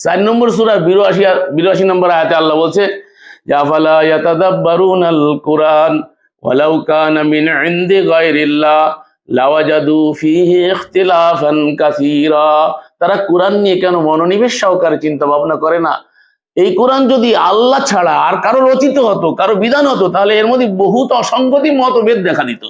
চার নম্বর সুরা বিরাশি বিরাশি নম্বর আয়াতে আল্লাহ বলছে তারা কোরআন নিয়ে কেন মনোনিবেশ সহকারে চিন্তা ভাবনা করে না? এই কোরআন যদি আল্লাহ ছাড়া আর কারও রচিত হতো, কারও বিধান হতো, তাহলে এর মধ্যে বহুত অসঙ্গতি মতভেদ দেখা দিত।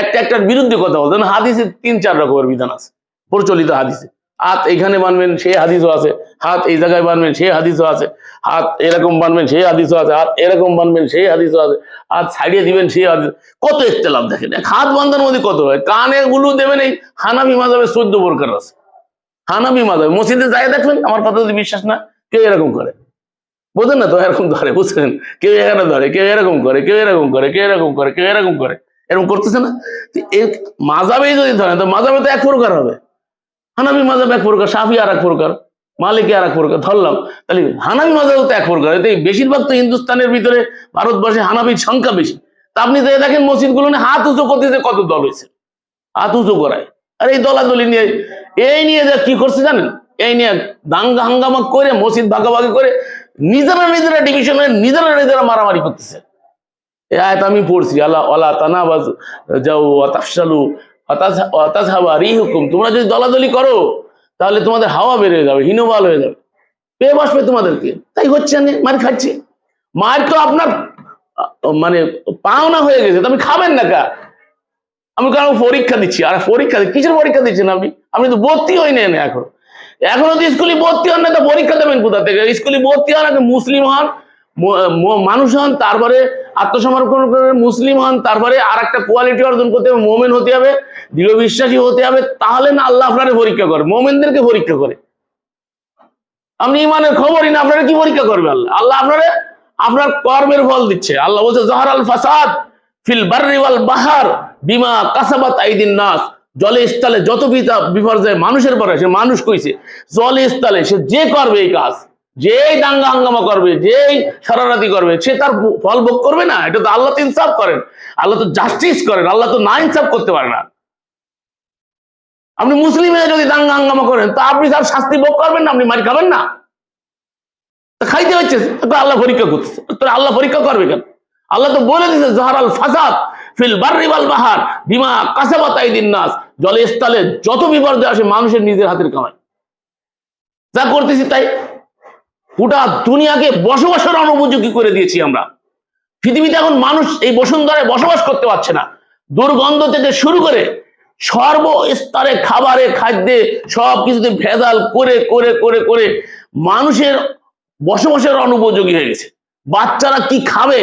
একটা একটার বিরুদ্ধে কথা বলতো হাদিসে তিন চার রকমের বিধান আছে, প্রচলিত হাদিসে। হাত এইখানে বানবেন, সেই হাদিসও আছে। হাত এই জায়গায় বানবেন, সেই হাদিসও আছে। হাত এরকম বানবেন, সেই হাদিসও আছে। হাত এরকম বানবেন, সেই হাদিসও আছে। হাত ছাড়িয়ে দিবেন, সেই হাদিস কত ইখতলাফ দেখেন। এক হাত বান্ধার মধ্যে কত হয়? কানে গুলো দেবেন এই হানাবি মাজাবে চোদ্দ প্রকার আছে। হানাবি মাজাবে মসজিদে যাই দেখবেন, আমার কথা যদি বিশ্বাস না, কেউ এরকম করে। বোঝেন না তো, এরকম ধরে, বুঝছেন? কেউ এখানে ধরে, কেউ এরকম করে, কেউ এরকম করে, কেউ এরকম করে, কেউ এরকম করে। এরকম করতেছে না? মাজাবেই যদি ধরেন, তো মাজাবে তো এক প্রকার হবে। হানাবি মাজাব এক প্রকার সাফি আর এক প্রকার, মালিকি আর এক প্রকার, ধরলাম। তাহলে হানাবি মাজাবও তো এক প্রকার, এতে বেশিরভাগ তো হিন্দুস্তানের ভিতরে ভারতবর্ষে হানাবির সংখ্যা বেশি। তা আপনি যে দেখেন মসজিদগুলো নিয়ে হাত উঁচু করতেছে কত দল হয়েছে, হাত উঁচু করায়। আর এই দলাদলি নিয়ে, এই নিয়ে যে কি করছে জানেন? এই নিয়ে দাঙ্গা হাঙ্গামা করে, মসজিদ ভাগাভাগি করে নিজেরা নিজেরা ডিভিশনে নিজেরা নিজেরা মারামারি করতেছে। এই আয়াত আমি পড়ছি, আল্লাহ আল্লাহ তানাবাজ, যাও তোমরা যদি দলাদলি করো, তাহলে তোমাদের হাওয়া বেড়ে যাবে, হীনবাল হয়ে যাবে। পেয়ে বসবে তোমাদেরকে। তাই হচ্ছে না, মার খাচ্ছে। মার তো আপনার মানে পাওনা হয়ে গেছে, তো আপনি খাবেন না কা? আমি কারণ পরীক্ষা দিচ্ছি, আর পরীক্ষা কিসের পরীক্ষা দিচ্ছেন আপনি? আপনি তো ভর্তি হই নেন এখন। এখনও তো স্কুলে ভর্তি হন না তো পরীক্ষা দেবেন কোথা থেকে? স্কুলে ভর্তি হন আগে মুসলিম হন মানুষ হন, তারপরে আত্মসমর্পণ করে মুসলিম হন, তারপরে আর একটা কোয়ালিটি অর্জন করতে হবে, মোমেন হতে হবে, দৃঢ় বিশ্বাসী হতে হবে, তাহলে না আল্লাহ আপনারে পরীক্ষা করে, মোমেনদেরকে পরীক্ষা করে। আপনি ইমানের খবরই না, আপনারা কি পরীক্ষা করবে আল্লাহ? আল্লাহ আপনারে, আপনার কর্মের ফল দিচ্ছে। আল্লাহ বলছে, জহর আল ফাসাদ ফিল বার্রি ওয়াল বাহার বিমা কাসাবাত আইদিন নাস। জলে স্থলে যত বিপর্যয় মানুষের পরে সে মানুষ কইছে, জলে স্থলে সে যে করবে এই কাজ যেই দাঙ্গা হাঙ্গামা করবে, যেই সারারাতি করবে, সে তার ফল ভোগ করবে না। এটা তো আল্লাহ তো ইনসাফ করেন। আল্লাহ তো জাস্টিস করেন। আল্লাহ তো না ইনসাফ করতে পারে না। আপনি মুসলিম যদি দাঙ্গা হাঙ্গামা করেন, তা আপনি তার শাস্তি ভোগ করবেন না, আপনি মারি খাবেন না। খাইতে হচ্ছে আল্লাহ পরীক্ষা করতেছে। তো আল্লাহ পরীক্ষা করবে কেন? আল্লাহ তো বলে দিচ্ছে জাহার আল ফাসাদ ফিল বার্রিবাল বাহার বিমা কাসাবাত আইদিন নাস। জলে স্থলে যত বিপর্যয় আসে, মানুষের নিজের হাতের কামায় যা করতেছি তাই গোটা দুনিয়াকে বসবাসের অনুপযোগী করে দিয়েছি আমরা। পৃথিবীতে এখন মানুষ এই বসুন্ধরায় বসবাস করতে পারছে না। দুর্গন্ধ থেকে শুরু করে সর্বস্তরে খাবারে, খাদ্যে সব কিছুতে ভেজাল করে করে করে করে মানুষের বসবাসের অনুপযোগী হয়ে গেছে। বাচ্চারা কি খাবে?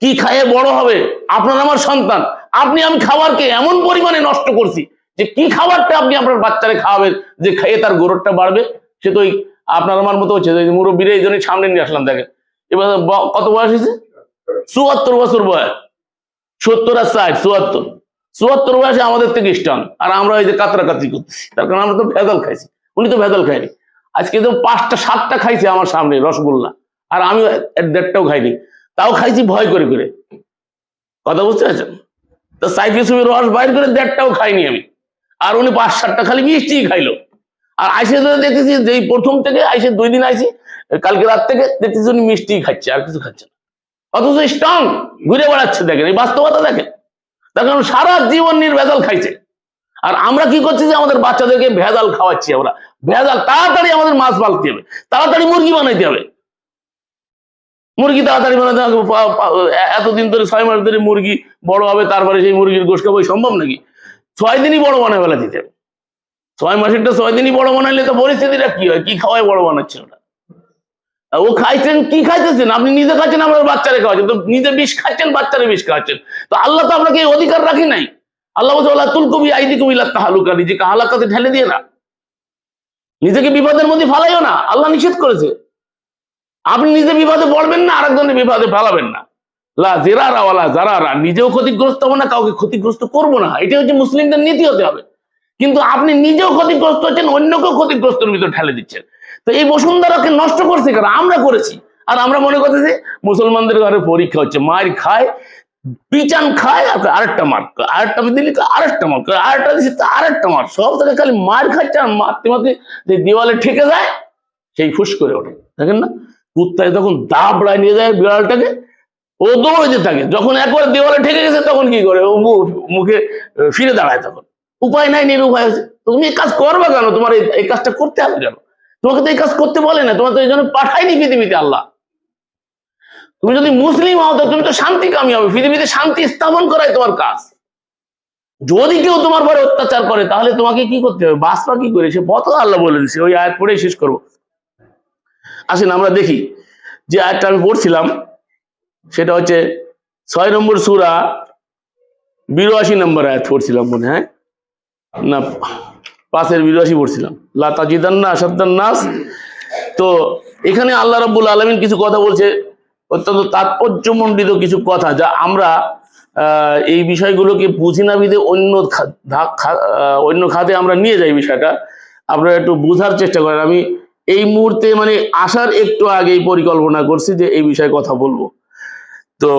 কি খাইয়ে বড় হবে? আপনার আমার সন্তান। আপনি আমি খাবারকে এমন পরিমাণে নষ্ট করছি যে কি খাবারটা আপনি আপনার বাচ্চারে খাওয়াবেন যে খাইয়ে তার গোরতটা বাড়বে? সে তো ওই আপনার আমার মতো হচ্ছে মুরব্বীরা এই জন্যই সামনে নিয়ে আসলাম, দেখেন। এবার কত বয়স হয়েছে? চুয়াত্তর বছর বয়স। সত্তর আর ষাট, চুয়াত্তর। চুয়াত্তর বয়সে আমাদের থেকে স্ট্রং। আর আমরা এই যে কাতরাকাতরি করতেছি, তার কারণ আমরা তো ভেজাল খাইছি। উনি তো ভেজাল খাইনি। আজকে তো পাঁচটা, সাতটা খাইছে আমার সামনে, রসগোল্লা। আর আমি দেড়টাও খাইনি। তাও খাইছি ভয় করে করে। কথা বুঝতে পারছেন? তো সাইফি রস বাইর করে দেড়টাও খাইনি আমি। আর উনি পাঁচ, সাতটা খালি মিষ্টিই খাইলো। আর আইসে দেখতেছি যে প্রথম থেকে আইসে দুই দিন আইসি, কালকে রাত থেকে দেখতেছি উনি মিষ্টিই খাচ্ছে, আর কিছু খাচ্ছে না। অথচ স্ট্রং, ঘুরে বেড়াচ্ছে দেখেন, এই বাস্তবতা দেখেন। কারণ সারা জীবন নির্ভেজাল খাইছে। আর আমরা কি করছি যে আমাদের বাচ্চাদেরকে ভেজাল খাওয়াচ্ছি আমরা। ভেজাল, তাড়াতাড়ি আমাদের মাছ পালতে হবে, তাড়াতাড়ি মুরগি বানাইতে হবে। মুরগি তাড়াতাড়ি বানাতে এতদিন ধরে ছয় মাস ধরে মুরগি বড় হবে, তারপরে সেই মুরগির খাব সম্ভব নাকি? ছয় দিনই বড় বানায় বেলা দিতে হবে। ছয় মাসেরটা ছয় দিনই বড় বানাইলে তো পরিস্থিতিটা কি হয়? কি খাওয়াই বড় বানাচ্ছে ওটা? ও খাইছেন, কি খাইতেছেন? আপনি নিজে খাচ্ছেন আপনার বাচ্চারে খাওয়াচ্ছেন তো নিজে বিষ খাচ্ছেন, বাচ্চারে বিষ খাওয়াচ্ছেন তো আল্লাহ তো আপনাকে এই অধিকার রাখি নাই। আল্লাহ বলছে আল্লাহ তুল কবি আইদি কবি তাহালুকা নিজেকে হালাকাতে ঠেলে দিয়ে না। নিজেকে বিপদের মধ্যে ফালাইও না। আল্লাহ নিষেধ করেছে। আপনি নিজে বিপদে পড়বেন না, আরেকজনের বিপদে ফেলাবেন না। লা জেরারা ওয়ালা জারারা নিজেও ক্ষতিগ্রস্ত হব না, কাউকে ক্ষতিগ্রস্ত করব না। এটা হচ্ছে মুসলিমদের নীতি হতে হবে। কিন্তু আপনি নিজেও ক্ষতিগ্রস্ত হচ্ছেন, অন্যকেও ক্ষতিগ্রস্তের ভিতরে ঠেলে দিচ্ছেন। তো এই বসুন্ধরাকে নষ্ট করছে কারণ আমরা করেছি। আর আমরা মনে করতেছি মুসলমানদের ঘরে পরীক্ষা হচ্ছে মায়ের খায়, পিচান খায়, আর আরেকটা মার, আরেকটা দিলি আরেকটা মার, আরেকটা দিচ্ছি আরেকটা মার। সব থেকে খালি মার খাচ্ছে আর মারতে মারতে যে দেওয়ালে ঠেকে যায়, সেই ফুস করে ওঠে। দেখেন না? কুত্তায় তখন দাবড়ায় নিয়ে যায় বিড়ালটাকে, ও দৌড়ে থাকে। যখন একবার দেওয়ালে ঠেকে গেছে, তখন কি করে? ও মুখে ফিরে দাঁড়ায় তখন। উপায় নাই, নিরুপায় তুমি এই কাজ করবে কেন? তোমার এই- কাজটা করতে হবে কেন? তোমাকে তো এই কাজ করতে বলে না তোমার তো এই জন্য পাঠায়নি পৃথিবীতে আল্লাহ। তুমি যদি মুসলিম হও, তো তুমি তো শান্তি কামি হবে। পৃথিবীতে শান্তি স্থাপন করাই তোমার কাজ। যদি কেউ তোমার পরে অত্যাচার করে, তাহলে তোমাকে কি করতে হবে? বাঁচবা কি করে? সে পথ আল্লাহ বলে দিচ্ছে ওই আয়াত পড়েই শেষ করব। আসেন, আমরা দেখি যে আয়াতটা আমি পড়ছিলাম, সেটা হচ্ছে ছয় নম্বর সুরা বিরাশি নম্বর আয়াত পড়ছিলাম মনে হয়। না, পাশের বিরাশি পড়ছিলাম। লাতাজিদান্না আসাদ্দান নাস। তো এখানে আল্লাহ রাব্বুল আলমিন কিছু কথা বলছে। অত্যন্ত তাৎপর্যমণ্ডিত কিছু কথা যা আমরা এই বিষয়গুলোকে বুঝি না বিধে অন্য অন্য খাতে আমরা নিয়ে যাই বিষয়টা। আপনারা একটু বোঝার চেষ্টা করেন। আমি এই মুহূর্তে মানে আসার একটু আগেই পরিকল্পনা করছি যে এই বিষয়ে কথা বলব। তো,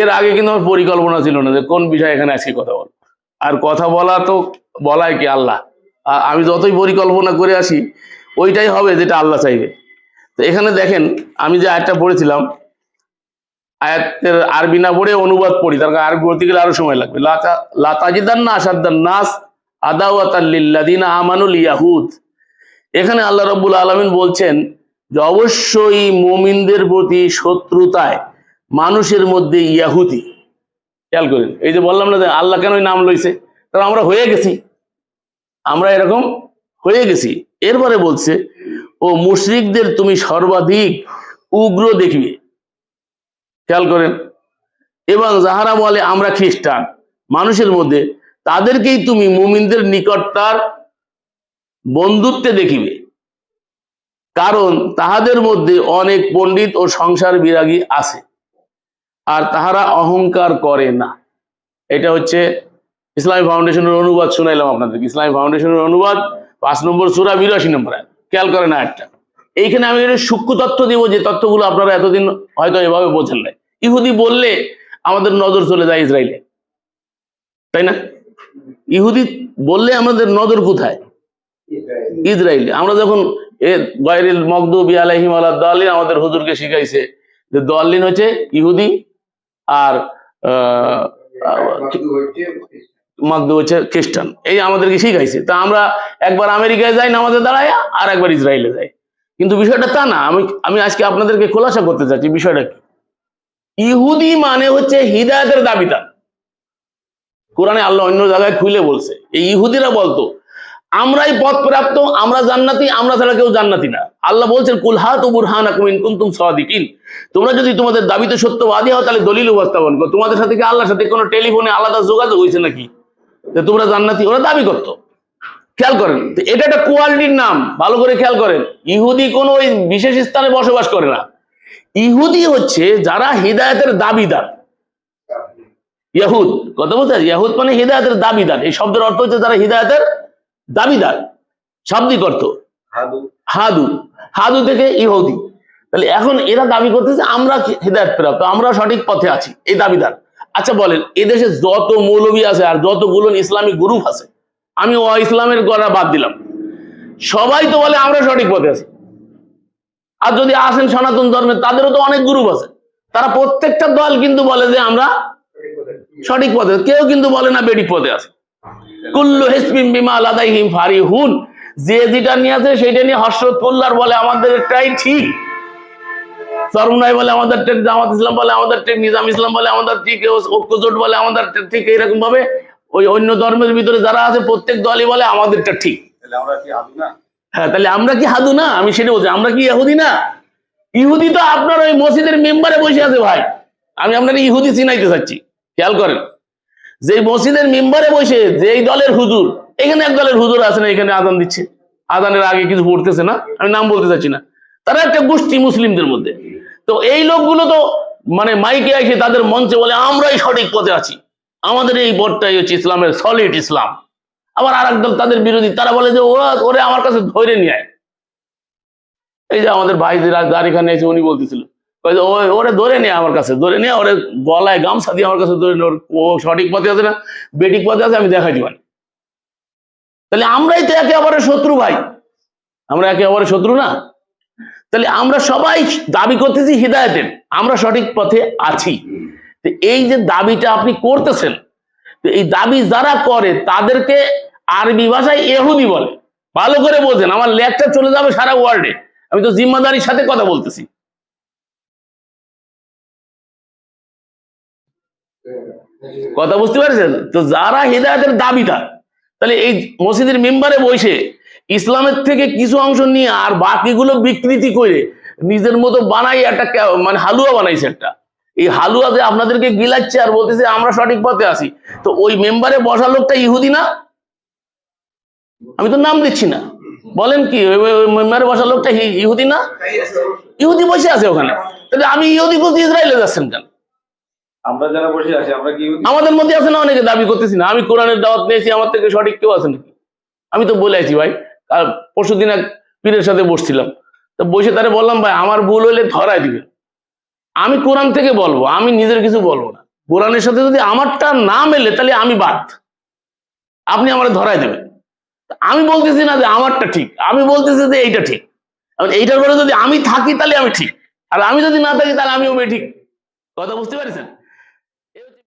এর আগে কিন্তু আমার পরিকল্পনা ছিল না যে কোন বিষয়ে এখানে আজকে কথা বলব। আর কথা বলা তো বলাই কি আল্লাহ? আমি যতই পরিকল্পনা করে আসি, ওইটাই হবে যেটা আল্লাহ চাইবে। তো এখানে দেখেন, আমি যে আয়াতটা পড়েছিলাম, আয়াতের আরবি না পড়ে অনুবাদ পড়ি, তার কারণ আরবি পড়তে গেলে আরও সময় লাগবে। লাতা লাতাজিদান না আসাদ্দান নাস আদাওয়াতাল্লিল্লাদিনা আমানুল ইয়াহুদ এখানে আল্লাহ রব্বুল আলমিন বলছেন যে, অবশ্যই মুমিনদের প্রতি শত্রুতায় মানুষের মধ্যে ইয়াহুদি। খেয়াল করেন। এই যে বললাম না যে আল্লাহ কেন নাম লইছে? কারণ আমরা হয়ে গেছি। আমরা এরকম হয়ে গেছি। এরপরে বলছে, ও মুশরিকদের তুমি সর্বাধিক উগ্র দেখবে। খেয়াল করেন। এবং যাহারা বলে, আমরা খ্রিস্টান। মানুষের মধ্যে তাদেরকেই তুমি মুমিনদের নিকটতার বন্ধুত্বে দেখিবে। কারণ তাহাদের মধ্যে অনেক পণ্ডিত ও সংসার বিরাগী আছে। আর তাহারা অহংকার করে না। এটা হচ্ছে ইসলামী ফাউন্ডেশনের অনুবাদ, শুনাইলাম আপনাদেরকে। ইসলামী ফাউন্ডেশনের অনুবাদ, পাঁচ নম্বর সুরা, বিরাশি নম্বর। খেয়াল করেন একটা এইখানে আমি সূক্ষ্ম তথ্য দিব, যে তথ্যগুলো আপনারা এতদিন হয়তো এভাবে বোঝেন নাই। ইহুদি বললে আমাদের নজর চলে যায় ইসরায়েলে তাই না? ইহুদি বললে আমাদের নজর কোথায়? ইসরায়েলে আমরা যখন গায়রিল মকদুবি আলাইহিম আলা দালিন আমাদের হুজুরকে শিখাইছে যে দলিন হচ্ছে ইহুদি আর আহ, হচ্ছে খ্রিস্টান। এই আমাদেরকে শিখাইছে। তা আমরা একবার আমেরিকায় যাই নামাজে দাঁড়ায় আর একবার ইসরায়েলে যাই। কিন্তু বিষয়টা তা না। আমি আমি আজকে আপনাদেরকে খোলাসা করতে চাচ্ছি বিষয়টা কি? ইহুদি মানে হচ্ছে হিদায়তের দাবিদার। কোরআনে আল্লাহ অন্য জায়গায় খুলে বলছে এই ইহুদিরা বলতো আমরাই পথ প্রাপ্ত আমরা জান্নাতি, আমরা ছাড়া কেউ জান্নাতি না। আল্লাহ বলছেন কুলহাত ও বুরহান আকুমিন কুন্তুম তোমরা যদি তোমাদের দাবিতে সত্যবাদী হও, তাহলে দলিল উপস্থাপন করো। তোমাদের সাথে কি আল্লাহর সাথে কোনো টেলিফোনে আলাদা যোগাযোগ হয়েছে নাকি? যে তোমরা জান্নাতি, ওরা দাবি করতো। খেয়াল করেন এটা একটা কোয়ালিটির নাম, ভালো করে খেয়াল করেন। ইহুদি কোনো ওই বিশেষ স্থানে বসবাস করে না। ইহুদি হচ্ছে যারা হৃদায়তের দাবিদার। ইয়াহুদ, কথা বলতে? ইয়াহুদ মানে হৃদায়তের দাবিদার। এই শব্দের অর্থ হচ্ছে যারা হৃদায়তের দাবিদার শাব্দিক অর্থ। হাদু। হাদু। থেকে ইহুদি। তাহলে এখন এরা দাবি করতেছে আমরা হৃদায়ত প্রাপ্ত আমরা সঠিক পথে আছি এই দাবিদার। আচ্ছা বলেন এদেশে যত মৌলবী আছে আর যতগুলো ইসলামিক গ্রুপ আছে আমি ও ইসলামের গড়া বাদ দিলাম। সবাই তো বলে আমরা সঠিক পথে আছি। আর যদি আসেন সনাতন ধর্মের তাদেরও তো অনেক গ্রুপ আছে। তারা প্রত্যেকটা দল কিন্তু বলে যে আমরা সঠিক পথে কেউ কিন্তু বলে না বেডিক পথে আছে। কুল্লু হিসবিম বিমা আলাদাইহিম ফারিহুন। যে যেটা নিয়ে আছে সেটা নিয়ে হর্ষত করলার বলে আমাদের এটাই ঠিক। সরমনাই বলে আমাদের ঠিক। জামাত ইসলাম বলে আমাদের ঠিক। নিজাম ইসলাম বলে আমাদের ঠিক। ঐক্যজোট বলে আমাদের ঠিক এইরকম ভাবে? ওই অন্য ধর্মের ভিতরে যারা আছে প্রত্যেক দলই বলে আমাদেরটা ঠিক। হ্যাঁ তাহলে আমরা কি হাদু না? আমি সেটা বলছি আমরা কি ইহুদি না? ইহুদি তো আপনার ওই মসজিদের মেম্বারে বসে আছে ভাই। আমি আপনার ইহুদি চিনাইতে চাচ্ছি খেয়াল করেন। যে মসজিদের মেম্বারে বসে, যেই দলের হুজুর, এখানে এক দলের হুজুর আছে না, এখানে আজান দিচ্ছে। আজানের আগে কিছু পড়তেছে না, আমি নাম বলতে চাচ্ছি না। তারা একটা গোষ্ঠী মুসলিমদের মধ্যে। তো এই লোকগুলো তো মানে মাইকে এসে তাদের মঞ্চে বলে, আমরাই সঠিক পথে আছি। আমাদের এই পথটাই হচ্ছে ইসলামের সলিড ইসলাম। আবার আর একদল তাদের বিরোধী, তারা বলে যে, ওরা, ওরে আমার কাছে ধরে নিয়ে আয়। এই যে আমাদের ভাই যে রাত- যার এখানে এসে উনি বলতেছিল। ওরে ধরে নিয়ে আমার কাছে, ধরে নিয়ে ওরে গলায় গামছা দিয়ে আমার কাছে ধরে নিয়ে ওর, ও সঠিক পথে আছে না বেটিক পথে আছে, আমি দেখাই দিবানি তাহলে আমরাই তো একে অপরের শত্রু ভাই। আমরা একে অপরের শত্রু না। তাহলে আমরা সবাই দাবি করতেছি হৃদায়তের, আমরা সঠিক পথে আছি। এই যে দাবিটা আপনি করতেছেন, তো এই দাবি যারা করে, তাদেরকে আরবি ভাষায় এহুদি বলে। ভালো করে বলছেন আমার লেকচার চলে যাবে সারা ওয়ার্ল্ডে আমি তো জিম্মাদারির সাথে কথা বলতেছি। কথা বুঝতে পারছেন? তো যারা হৃদায়তের দাবিদার, তাহলে এই মসজিদের মেম্বারে বসে ইসলামের থেকে কিছু অংশ নিয়ে আর বাকিগুলো বিকৃতি করে নিজের মতো বানাই একটা মানে হালুয়া বানাইছে একটা। এই হালুয়া যে আপনাদেরকে গিলাচ্ছে আর বলতেছে আমরা সঠিক পথে আছি। তো ওই মেম্বারে বসা লোকটা ইহুদি না? আমি তো নাম দিচ্ছি না। বলেন কি মেম্বারে বসা লোকটা ইহুদি না? ইহুদি বসে আছে ওখানে। তাহলে আমি ইহুদি খুঁজতে ইসরায়েলে যাচ্ছেন কেন? আমরা যারা বসে আছি, আমরা কি আমাদের মধ্যে আছে না অনেকে দাবি করতেছি না। আমি কোরআনের দাওয়াত নিয়েছি, আমার থেকে সঠিক কেউ আছে নাকি? আমি তো বলে আছি ভাই। আর পরশু দিন এক পীরের সাথে বসছিলাম। তো বসে তারে বললাম, ভাই, আমার ভুল হইলে ধরাই দিবে। আমি কোরআন থেকে বলব, আমি নিজের কিছু বলব না। কোরআনের সাথে যদি আমারটা না মেলে, তাহলে আমি বাদ। আপনি আমার ধরাই দেবেন। আমি বলতেছি না যে আমারটা ঠিক। আমি বলতেছি যে এইটা ঠিক। এইটার পরে যদি আমি থাকি, তাহলে আমি ঠিক। আর আমি যদি না থাকি, তাহলে আমিও ঠিক। কথা বুঝতে পারছেন?